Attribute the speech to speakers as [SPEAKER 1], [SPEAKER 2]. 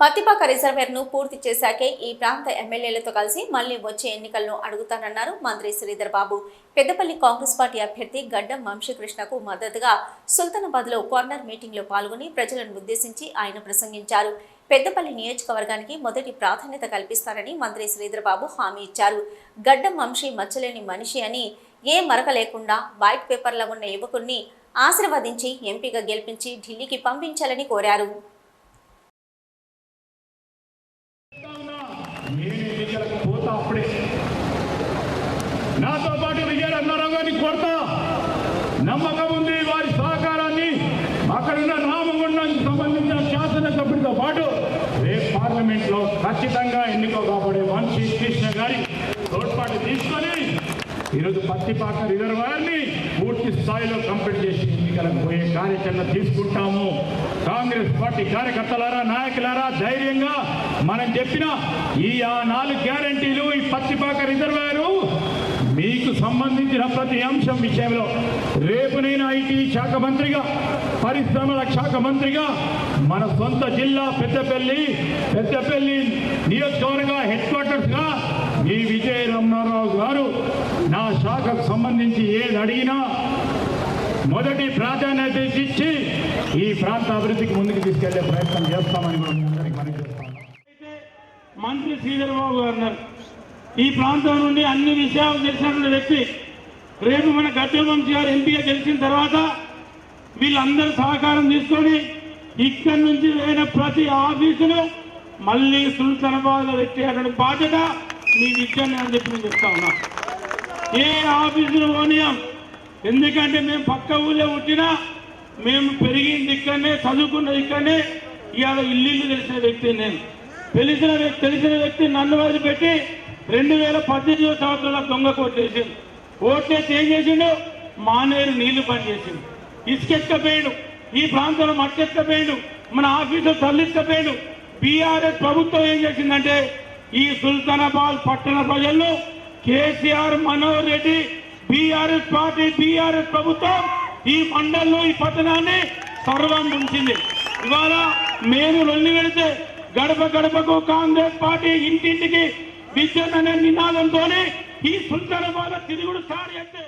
[SPEAKER 1] పత్తిపాక రిజర్వేర్ను పూర్తి చేశాకే ఈ ప్రాంత ఎమ్మెల్యేలతో కలిసి మళ్ళీ వచ్చే ఎన్నికలను అడుగుతానన్నారు మంత్రి శ్రీధర్ బాబు. పెద్దపల్లి కాంగ్రెస్ పార్టీ అభ్యర్థి గడ్డం వంశీకృష్ణకు మద్దతుగా సుల్తానాబాద్లో కార్నర్ మీటింగ్లో పాల్గొని ప్రజలను ఉద్దేశించి ఆయన ప్రసంగించారు. పెద్దపల్లి నియోజకవర్గానికి మొదటి ప్రాధాన్యత కల్పిస్తారని మంత్రి శ్రీధర్ బాబు హామీ ఇచ్చారు. గడ్డం వంశీ మచ్చలేని మనిషి అని ఏ మరక లేకుండా వైట్ పేపర్లో ఉన్న యువకుణ్ణి ఆశీర్వదించి ఎంపీగా గెలిపించి ఢిల్లీకి పంపించాలని కోరారు.
[SPEAKER 2] నేను ఎన్నికలకు పోతా అప్పుడే నాతో పాటు విజయరత్నారావు గారిని కొడతా నమ్మకం ఉంది వారి సహకారాన్ని. అక్కడున్న రామగుండానికి సంబంధించిన శాసనసభ్యుడితో పాటు రేపు పార్లమెంట్లో ఖచ్చితంగా ఎన్నికో కాబడే వంశీ కృష్ణ గారి తోడ్పాటు తీసుకొని ఈరోజు పత్తిపాక రిజర్వాయర్ రిజర్వాయర్ని పూర్తి స్థాయిలో కంప్లీట్ చేసి ఎన్నికలకు పోయే కార్యాచరణ తీసుకుంటాము. కాంగ్రెస్ పార్టీ కార్యకర్తలారా నాయకులారా ధైర్యంగా మనం చెప్పిన ఈ ఆ నాలుగు గ్యారంటీలు ఈ పత్తిపాక రిజర్వాయరు మీకు సంబంధించిన ప్రతి అంశం విషయంలో రేపు నేను ఐటీ శాఖ మంత్రిగా పరిశ్రమల శాఖ మంత్రిగా మన సొంత జిల్లా పెద్దపల్లి పెద్దపల్లి నియోజకవర్గ హెడ్ క్వార్టర్స్గా ఈ విజయ రమణారావు గారు శాఖకు సంబంధించి ఏది అడిగినా మొదటి ప్రాధాన్యత ఇచ్చి ఈ ప్రాంత అభివృద్ధికి ముందుకు తీసుకెళ్ళే ప్రయత్నం చేస్తామని కూడా
[SPEAKER 3] మంత్రి శ్రీధర్ బాబు గారు ఈ ప్రాంతం నుండి అన్ని విషయాలు తెలిసినటువంటి వ్యక్తి రేపు మన గద్దె వంశీ గారు ఎంపీగా గెలిచిన తర్వాత వీళ్ళందరూ సహకారం తీసుకొని ఇక్కడి నుంచి వేరే ప్రతి ఆఫీసును మళ్ళీ సుల్తానాబాద్లో పెట్టేటువంటి బాధ్యత మీ ఇచ్చాను అని చెప్పి నేను చెప్తా ఉన్నా. ఏ ఆఫీసులు పోనీయం. ఎందుకంటే మేము పక్క ఊళ్ళో పుట్టినా మేము పెరిగింది ఇక్కడనే చదువుకున్నది ఇక్కడనే ఇవాళ ఇల్లు ఇల్లు తెలిసిన వ్యక్తి నేను. తెలిసిన వ్యక్తి తెలిసిన వ్యక్తి నన్ను వదిలిపెట్టి రెండు వేల పద్దెనిమిదో సంవత్సరంలో దొంగ కొట్టేసిండు ఓట్లేసి ఏం చేసిండు? మానేరు నీళ్ళు పని చేసిండు. ఇసుకెత్తపోయాడు ఈ ప్రాంతంలో మట్టెత్తపోయాడు మన ఆఫీసులో తల్లిత్తపోయాడు బీఆర్ఎస్ ప్రభుత్వం ఏం చేసిందంటే ఈ సుల్తానాబాద్ పట్టణ ప్రజలను KCR Manohar Reddy BRS party BRS ప్రభుత్వం ఈ మండల్లో ఈ పట్టణాన్ని సర్వం ఉంచింది ఇవాళ మేము రెండు పెడితే గడప గడపకు కాంగ్రెస్ పార్టీ ఇంటింటికి విద్యుత్ అనే నినాదంతోనే ఈ సుందరవాద తిరుగుడు స్టార్ట్ చేస్తే